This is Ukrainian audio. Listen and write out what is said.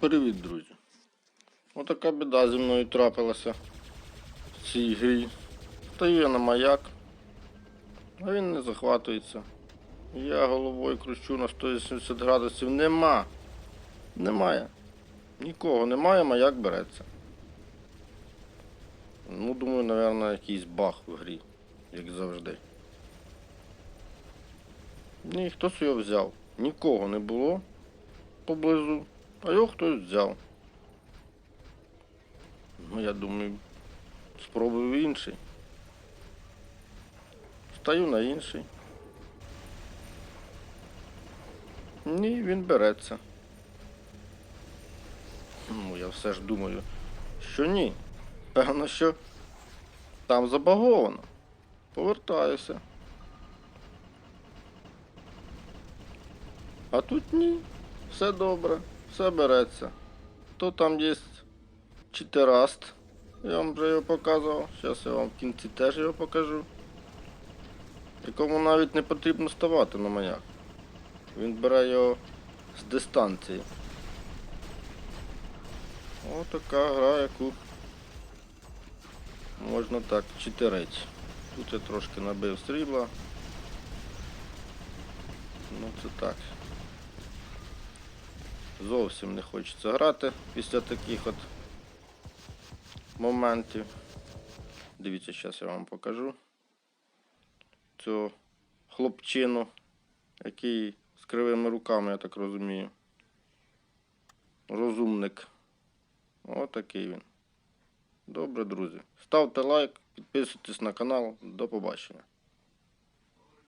Привіт, друзі. Отака біда зі мною трапилася в цій грі. Стою я на маяк, а він не захватується. Я головою кручу на 180 градусів. Нема. Немає. Нікого немає, маяк береться. Ну, думаю, напевно, якийсь баг в грі, як завжди. Ні, хтось його взяв. Нікого не було поблизу, а його хтось взяв. Ну, я думаю, спробую інший. Стаю на інший. Ні, він береться. Ну, я все ж думаю, що ні. Певно, що там забаговано. Повертаюся. А тут ні. Все добре, все береться. То там є читераст. Я вам вже його показував. Зараз я вам в кінці теж його покажу. Якому навіть не потрібно ставати на маяк. Він бере його з дистанції. Ось така гра, яку можна так читерить. Тут я трошки набив срібла. Ну це так. Зовсім не хочеться грати після таких от моментів. Дивіться, зараз я вам покажу цього хлопчину, який з кривими руками, я так розумію. Розумник. Отакий він. Добре, друзі. Ставте лайк, підписуйтесь на канал. До побачення.